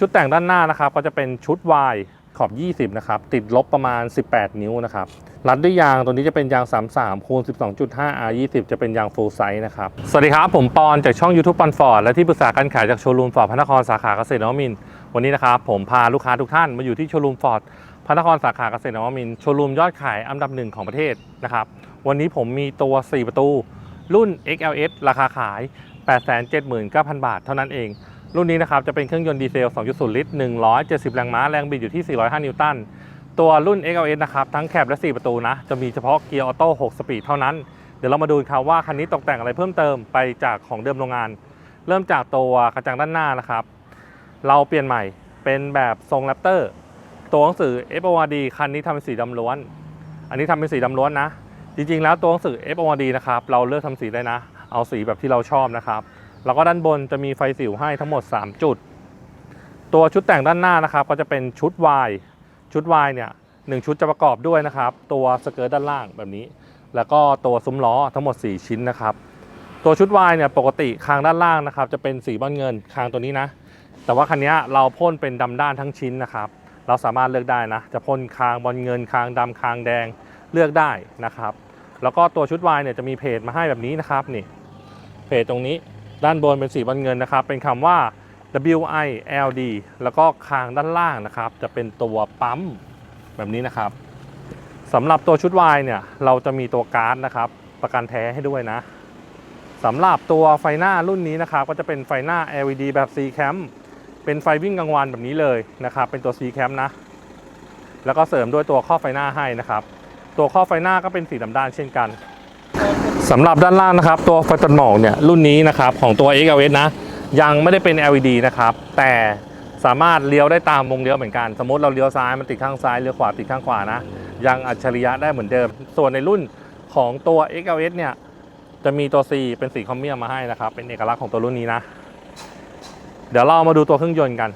ชุดแต่งด้านหน้านะครับก็จะเป็นชุด Y ขอบ 20 นะครับ ติดลบประมาณ 18 นิ้วนะครับ รัดด้วยยางตัวนี้จะเป็นยาง 33คูณ12.5 R 20 จะเป็นยาง full size นะครับ สวัสดีครับ ผมปอนจากช่อง YouTube ปอนฟอร์ดและที่ปรึกษาการขายจากโชว์รูมฟอร์ดพระนครสาขาเกษตรนวมิน วันนี้นะครับ ผมพาลูกค้าทุกท่านมาอยู่ที่โชว์รูมฟอร์ดพระนครสาขาเกษตรนวมิน โชว์รูมยอดขายอันดับหนึ่งของประเทศนะครับ วันนี้ผมมีตัว 4 ประตู รุ่น XLS ราคาขาย 879,000 บาท เท่านั้นเอง รุ่นนี้นะครับจะเป็นเครื่องยนต์ดีเซล 2.0 ลิตร 170 แรงม้า แรงบิดอยู่ที่ 405 นิวตัน ตัวรุ่น XLS นะครับ ทั้งแคบและ 4 ประตูนะ จะมีเฉพาะเกียร์ออโต้ 6 สปีดเท่านั้น เดี๋ยวเรามาดูครับว่าคันนี้ตกแต่งอะไรเพิ่มเติมไปจากของเดิมโรงงาน เริ่มจากตัวกระจังด้านหน้านะครับ เราเปลี่ยนใหม่เป็นแบบทรงแรปเตอร์ ตัวหนังสือ FORD คันนี้ทำเป็นสีดำล้วน อันนี้ทำเป็นสีดำล้วนนะ จริงๆ แล้วตัวหนังสือ FORD นะครับ เราเลือกทำสีได้นะ เอาสีแบบที่เราชอบนะครับ แล้วก็ด้านบนจะมีไฟสิวให้ทั้งหมด 3 จุด ตัวชุดแต่งด้านหน้านะครับ ก็จะเป็นชุด Y ชุด Y เนี่ยหนึ่งชุดจะประกอบด้วยนะครับ ตัวสเกิร์ตด้านล่างแบบนี้ แล้วก็ตัวซุ้มล้อทั้งหมด 4 ชิ้นนะครับ ตัวชุด Y เนี่ยปกติคางด้านล่างนะครับ จะเป็นสีบอลเงินคางตัวนี้นะ แต่ว่าคันนี้เราพ่นเป็นดำด้านทั้งชิ้นนะครับ เราสามารถเลือกได้นะ จะพ่นคางบอลเงิน คางดำคางแดงเลือกได้นะครับ แล้วก็ตัวชุด Y เนี่ยจะมีเพจมาให้แบบนี้นะครับนี่เพจตรงนี้ ด้านบนเป็นสีบอลเงินนะครับ เป็นคำว่า WILD แล้วก็คางด้านล่างนะครับ จะเป็นตัวปั๊มแบบนี้นะครับสำหรับตัวชุด Y เนี่ยเราจะมีตัวการ์ดนะครับ ประกันแท้ให้ด้วยนะสำหรับตัวไฟหน้ารุ่นนี้นะครับ ก็จะเป็นไฟหน้า LED แบบ C cam เป็นไฟวิ่งกลางวันแบบนี้เลยนะครับ เป็นตัว C cam นะ แล้วก็เสริมด้วยตัวข้อไฟหน้าให้นะครับ ตัวข้อไฟหน้าก็เป็นสีดำด้านเช่นกัน สำหรับด้านล่างนะครับ ตัวไฟตัดหมอกเนี่ยรุ่นนี้นะครับของตัว XLS นะ ยังไม่ได้เป็น LED นะครับ แต่สามารถเลี้ยวได้ตามวงเลี้ยวเหมือนกัน สมมติเราเลี้ยวซ้ายมันติดข้างซ้ายเลี้ยวขวาติดข้างขวานะ ยังอัจฉริยะได้เหมือนเดิม ส่วนในรุ่นของตัว XLS เนี่ยจะมีตัว C เป็นสีคอมเมียมมาให้นะครับ เป็นเอกลักษณ์ของตัวรุ่นนี้นะ เดี๋ยวเรามาดูตัวเครื่องยนต์กัน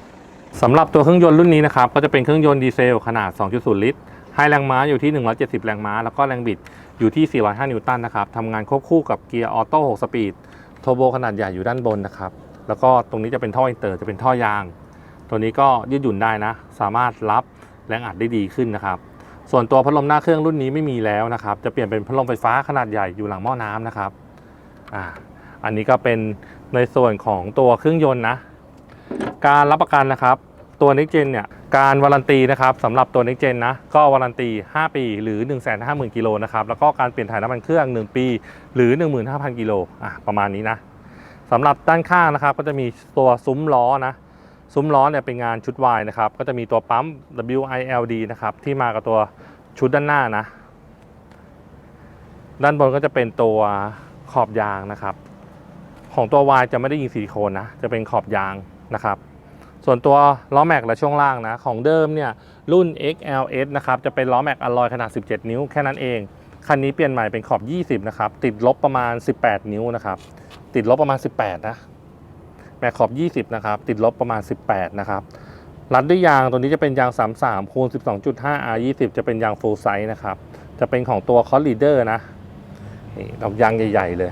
สำหรับตัวเครื่องยนต์รุ่นนี้นะครับก็จะเป็นเครื่องยนต์ดีเซลขนาด 2.0 ลิตรให้แรงม้าอยู่ที่ 170 แรงม้า แล้วก็แรงบิด อยู่ที่ 405 นิวตันนะครับทำงานควบคู่กับเกียร์ออโต้ 6 สปีด โทโบขนาดใหญ่อยู่ด้านบนนะครับ แล้วก็ตรงนี้จะเป็นท่ออินเตอร์จะเป็นท่อยาง ตัวนี้ก็ยืดหยุ่นได้นะ สามารถรับแรงอัดได้ดีขึ้นนะครับ ส่วนตัวพัดลมหน้าเครื่องรุ่นนี้ไม่มีแล้วนะครับ จะเปลี่ยนเป็นพัดลมไฟฟ้าขนาดใหญ่อยู่หลังหม้อน้ำนะครับ อ่า อันนี้ก็เป็นในส่วนของตัวเครื่องยนต์นะ การรับประกันนะครับ ตัว Next Gen เนี่ยการวารันตีนะครับสำหรับตัว Next Gen นะก็วารันตี 5 ปีหรือ 150,000กิโลนะครับแล้วก็การเปลี่ยนถ่ายน้ำมันเครื่อง 1 ปี หรือ 15,000กิโลอะประมาณนี้นะสำหรับด้านข้างนะครับก็จะมีตัวซุ้มล้อนะซุ้มล้อเนี่ยเป็นงานชุด Y นะครับก็จะมีตัวปั๊ม WILD นะครับที่มากับตัวชุดด้านหน้านะ ด้านบนก็จะเป็นตัวขอบยางนะครับ ของตัว Y จะไม่ได้ยิงซิลิโคนนะจะเป็นขอบยางนะครับ ส่วนตัวล้อแม็กและช่วงล่างนะของเดิมเนี่ยรุ่น XLS นะครับจะเป็นล้อแม็กอลลอยขนาด 17 นิ้วแค่นั้นเอง คันนี้เปลี่ยนใหม่เป็นขอบ 20 นะครับ ติดลบประมาณ 18 นิ้วนะครับ ติดลบประมาณ 18 นะ แม็กขอบ 20 นะครับ ติดลบประมาณ 18 นะครับ รัดด้วยยางตัวนี้จะเป็นยาง 33คูณ12.5 R 20 จะเป็นยาง full size นะครับ จะเป็นของตัว c o s Leader นะ นี่ดอกยางใหญ่ ๆ เลย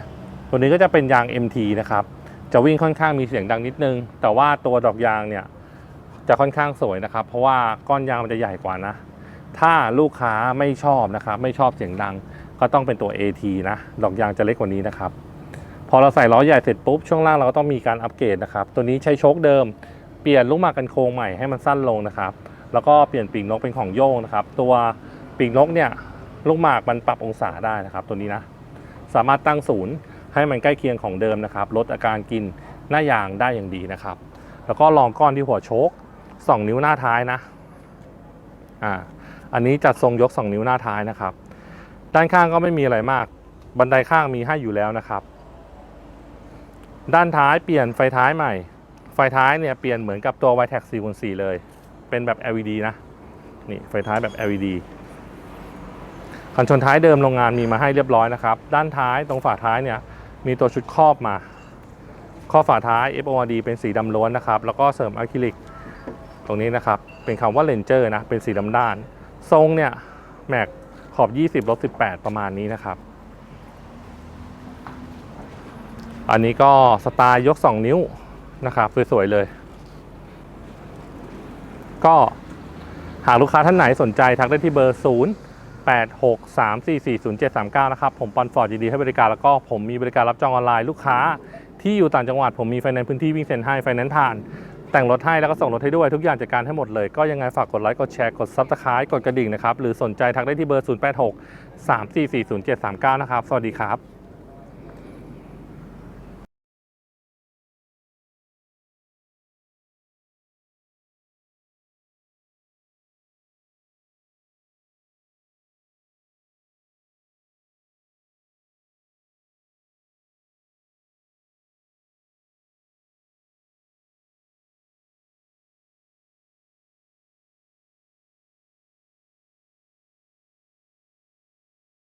ตัวนี้ก็จะเป็นยาง MT นะครับ จะวิ่งค่อนข้างมีเสียงดังนิดนึง แต่ว่าตัวดอกยางเนี่ยจะค่อนข้างสวยนะครับ เพราะว่าก้อนยางมันจะใหญ่กว่านะ ถ้าลูกค้าไม่ชอบนะครับ ไม่ชอบเสียงดังก็ต้องเป็นตัว AT นะ ดอกยางจะเล็กกว่านี้นะครับ พอเราใส่ล้อใหญ่เสร็จปุ๊บ ช่วงล่างเราก็ต้องมีการอัปเกรดนะครับ ตัวนี้ใช้โชคเดิม เปลี่ยนลูกหมากกันโค้งใหม่ให้มันสั้นลงนะครับ แล้วก็เปลี่ยนปีกนกเป็นของโยงนะครับ ตัวปีกนกเนี่ยลูกหมากมันปรับองศาได้นะครับ ตัวนี้นะ สามารถตั้งศูนย์ ให้มันใกล้เคียงของเดิมนะครับ ลดอาการกินหน้ายางได้อย่างดีนะครับ แล้วก็รองก้อนที่หัวโชค2นิ้วหน้าท้ายนะอ่าอันนี้จัดทรงยก 2 นิ้วหน้าท้ายนะครับ ด้านข้างก็ไม่มีอะไรมาก บันไดข้างมีให้อยู่แล้วนะครับ ด้านท้ายเปลี่ยนไฟท้ายใหม่ ไฟท้ายเนี่ยเปลี่ยนเหมือนกับตัว y t e c 4 4 4เลย เป็นแบบ LED นะนี่ไฟท้ายแบบ LED กันชนท้ายเดิมโรงงานมีมาให้เรียบร้อยนะครับ ด้านท้ายตรงฝาท้ายเนี่ย มีตัวชุดครอบมา ข้อฝาท้าย FORD เป็นสีดำล้วนนะครับ แล้วก็เสริมอะคริลิกตรงนี้นะครับ เป็นคำว่าเลนเจอร์นะ เป็นสีดำด้าน ทรงเนี่ย แม็กขอบ 20ลบ18 ประมาณนี้นะครับ อันนี้ก็สไตล์ยก 2 นิ้วนะครับ สวยๆเลย ก็หากลูกค้าท่านไหนสนใจทักได้ที่เบอร์ 0 8 6 3 4 4 0 7 3 9 นะครับ ผมปอนฟอร์ดยินดีให้บริการแล้วก็ผมมีบริการรับจองออนไลน์ลูกค้า ที่อยู่ต่างจังหวัดผมมีไฟแนนซ์พื้นที่วิ่งเซ็นให้ไฟแนนซ์ผ่าน แต่งรถให้แล้วก็ส่งรถให้ด้วยทุกอย่างจัดการให้หมดเลย ก็ยังไงฝากกดไลค์กดแชร์กดซับสไครต์กดกระดิ่งนะครับ หรือสนใจทักได้ที่เบอร์ 0 8 6 3 4 4 0 7 3 9 นะครับ สวัสดีครับ